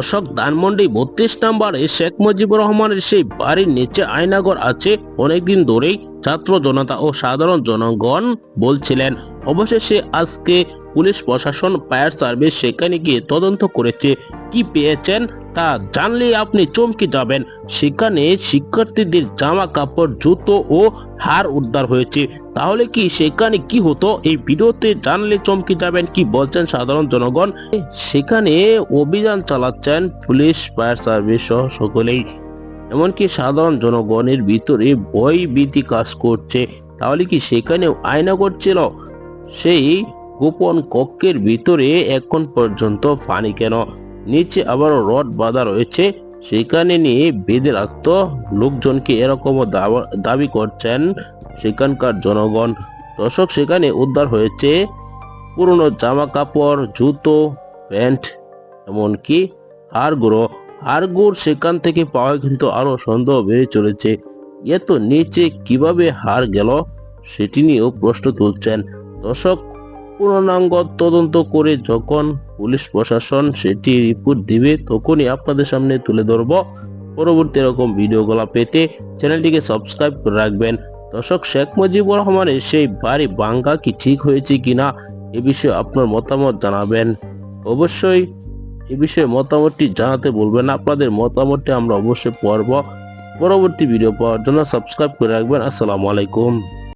অশোক ধানমন্ডি বত্রিশ নম্বরে শেখ মুজিবুর রহমানের সেই বাড়ির নিচে আয়নাগর আছে। অনেকদিন ধরেই ছাত্র জনতা ও সাধারণ জনগণ বলছিলেন, অবশেষে আজকে পুলিশ প্রশাসন, ফায়ার সার্ভিস সেখানে গিয়ে তদন্ত করেছে। কি পেয়েছেন তা জানলে আপনি চমকে যাবেন। সেখানে শিক্ষার্থীদের জামা কাপড় জুতো ও হার উদ্ধার হয়েছে। তাহলে কি সেখানে কি হতো? এই ভিডিওতে জানলে চমকে যাবেন কি বলছেন সাধারণ জনগণ। সেখানে অভিযান চালাচ্ছেন পুলিশ, ফায়ার সার্ভিস সহ সকলেই। এমনকি সাধারণ জনগণের ভিতরে ভয় ভীতি কাজ করছে। তাহলে কি সেখানেও আয়না করছিল সেই গোপন কক্ষের ভিতরে এখন পর্যন্ত ফানি কেন? নিচে আবারও রড বাঁধা রয়েছে। সেখানে নিয়ে বেঁধে রাখত লোকজনকে এরকমও দাবা- করছেন সেখানকার জনগণ। দর্শক, সেখানে উদ্ধার হয়েছে পুরনো জামা কাপড় জুতো, প্যান্ট, এমনকি হাড়গুঁড়ো হাড়গুড় সেখান থেকে পাওয়া কিন্তু আরও সন্দেহ বেড়ে চলেছে। এত নিচে কীভাবে হার গেল, সেটি নিয়েও প্রশ্ন তুলছেন। দর্শক পূর্ণাঙ্গ তদন্ত করে যখন পুলিশ প্রশাসন সেটি রিপোর্ট দিবে, তখনই আপনাদের সামনে তুলে ধরব পরবর্তী এরকম ভিডিওগুলো পেতে চ্যানেলটিকে সাবস্ক্রাইব করে রাখবেন। দর্শক, শেখ মুজিবুর রহমানের সেই বাড়ি বাঙ্গা কি ঠিক হয়েছে কিনা এ বিষয়ে আপনার মতামত জানাবেন। অবশ্যই এ বিষয়ে মতামতটি জানাতে বলবেন আপনাদের মতামতটি আমরা অবশ্যই পড়ব। পরবর্তী ভিডিও পাওয়ার জন্য সাবস্ক্রাইব করে রাখবেন। আসসালামু আলাইকুম।